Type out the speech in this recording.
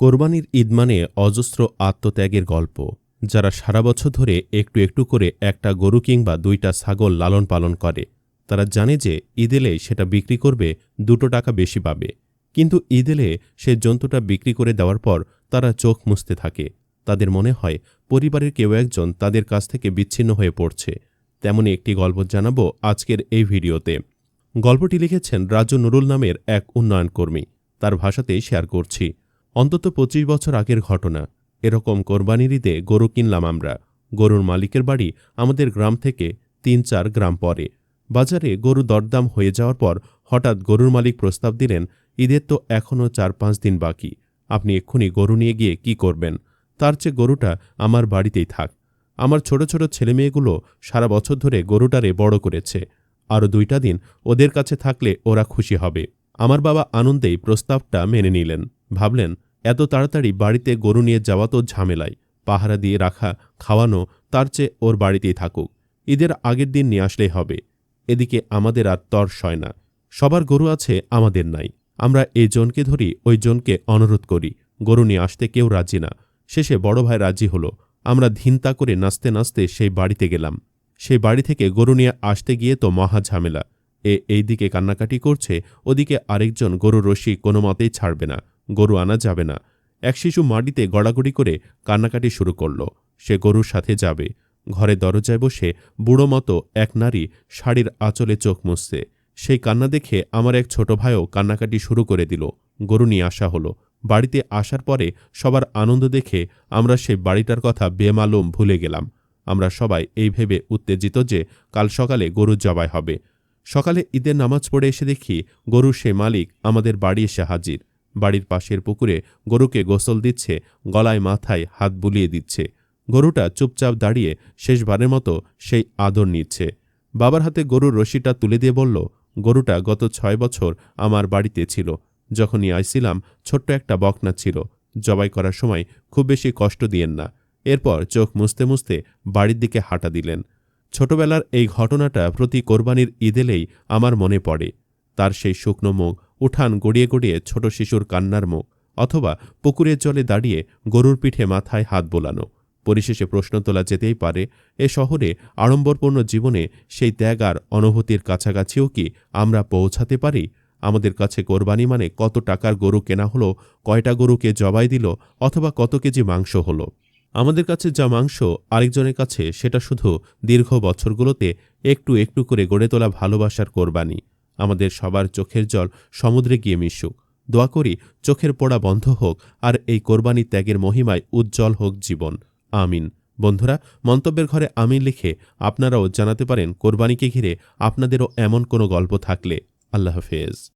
কোরবানির ঈদ মানে অজস্র আত্মত্যাগের গল্প, যারা সারা বছর ধরে একটু একটু করে একটা গরু কিংবা দুইটা ছাগল লালন পালন করে। তারা জানে যে ঈদ এলে সেটা বিক্রি করবে, দুটো টাকা বেশি পাবে। কিন্তু ঈদ এলে সে জন্তুটা বিক্রি করে দেওয়ার পর তারা চোখ মুছতে থাকে। তাদের মনে হয় পরিবারের কেউ একজন তাদের কাছ থেকে বিচ্ছিন্ন হয়ে পড়ছে। তেমনই একটি গল্প জানাব আজকের এই ভিডিওতে। গল্পটি লিখেছেন রাজু নুরুল নামের এক উন্নয়ন কর্মী তার ভাষাতেই শেয়ার করছি। অন্তত পঁচিশ বছর আগের ঘটনা। এরকম কোরবানির ঈদে গরু কিনলাম আমরা। গরুর মালিকের বাড়ি আমাদের গ্রাম থেকে তিন চার গ্রাম পরে। বাজারে গরু দরদাম হয়ে যাওয়ার পর হঠাৎ গরুর মালিক প্রস্তাব দিলেন, ঈদের তো এখনও চার পাঁচ দিন বাকি। আপনি এক্ষুনি গরু নিয়ে গিয়ে কি করবেন? তার চেয়ে গরুটা আমার বাড়িতেই থাক। আমার ছোট ছোট ছেলেমেয়েগুলো সারা বছর ধরে গরুটারে বড় করেছে। আরও দুইটা দিন ওদের কাছে থাকলে ওরা খুশি হবে। আমার বাবা আনন্দেই প্রস্তাবটা মেনে নিলেন। ভাবলেন এত তাড়াতাড়ি বাড়িতে গরু নিয়ে যাওয়া তো ঝামেলাই। পাহারা দিয়ে রাখা, খাওয়ানো তার চেয়ে ওর বাড়িতেই থাকুক। ঈদের আগের দিন নিয়ে আসলেই হবে। এদিকে আমাদের আর তর সয় না। সবার গরু আছে, আমাদের নাই। আমরা এই জনকে ধরি, ওই জনকে অনুরোধ করি। গরু নিয়ে আসতে কেউ রাজি না। শেষে বড় ভাই রাজি হলো। আমরা ধিনতা করে নাচতে নাচতে সেই বাড়িতে গেলাম। সেই বাড়ি থেকে গরু নিয়ে আসতে গিয়ে তো মহা ঝামেলা। এ এইদিকে কান্নাকাটি করছে, ওদিকে আরেকজন গরু রশি কোনো মতেই ছাড়বে না। গরু আনা যাবে না। এক শিশু মাটিতে গড়াগড়ি করে কান্নাকাটি শুরু করল। সে গরুর সাথে যাবে। ঘরে দরজায় বসে বুড়ো মতো এক নারী শাড়ির আঁচলে চোখ মুছছে। সেই কান্না দেখে আমার এক ছোট ভাইও কান্নাকাটি শুরু করে দিল। গরু নিয়ে আসা হলো। বাড়িতে আসার পরে সবার আনন্দ দেখে আমরা সেই বাড়িটার কথা বেমালুম ভুলে গেলাম। আমরা সবাই এই ভেবে উত্তেজিত যে কাল সকালে গরু জবাই হবে। সকালে ঈদের নামাজ পড়ে এসে দেখি গরুর সে মালিক আমাদের বাড়ি এসে হাজির। বাড়ির পাশের পুকুরে গরুকে গোসল দিচ্ছে, গলায় মাথায় হাত বুলিয়ে দিচ্ছে। গরুটা চুপচাপ দাঁড়িয়ে শেষবারের মতো সেই আদর নিচ্ছে। বাবার হাতে গরুর রশিটা তুলে দিয়ে বলল, গরুটা গত ছয় বছর আমার বাড়িতে ছিল। যখনই আইছিলাম, ছোট্ট একটা বকনা ছিল। জবাই করার সময় খুব বেশি কষ্ট দিয়েন না। এরপর চোখ মুছতে মুছতে বাড়ির দিকে হাঁটা দিলেন। ছোটবেলার এই ঘটনাটা প্রতি কোরবানির ঈদেলেই আমার মনে পড়ে। তার সেই শুকনো মুখ উঠান গড়িয়ে গড়িয়ে ছোট শিশুর কান্নার মুখ অথবা পুকুরের জলে দাঁড়িয়ে গরুর পিঠে মাথায় হাত বোলানো। পরিশেষে প্রশ্ন তোলা যেতেই পারে, এ শহরে আড়ম্বরপূর্ণ জীবনে সেই ত্যাগ আর অনুভূতির কাছাকাছিও কি আমরা পৌঁছাতে পারি? আমাদের কাছে কোরবানি মানে কত টাকার গরু কেনা হলো, কয়টা গরুকে জবাই দিল, অথবা কত কেজি মাংস হলো? আমাদের কাছে যা মাংস, আরেকজনের কাছে সেটা শুধু দীর্ঘ বছরগুলোতে একটু একটু করে গড়ে তোলা ভালোবাসার কোরবানি। আমাদের সবার চোখের জল সমুদ্রে গিয়ে মিশুক। দোয়া করি চোখের পোড়া বন্ধ হোক আর এই কোরবানি ত্যাগের মহিমায় উজ্জ্বল হোক জীবন। আমিন। বন্ধুরা, মন্তব্যের ঘরে আমিন লিখে আপনারাও জানাতে পারেন কোরবানিকে ঘিরে আপনাদেরও এমন কোনো গল্প থাকলে। আল্লাহ হাফেজ।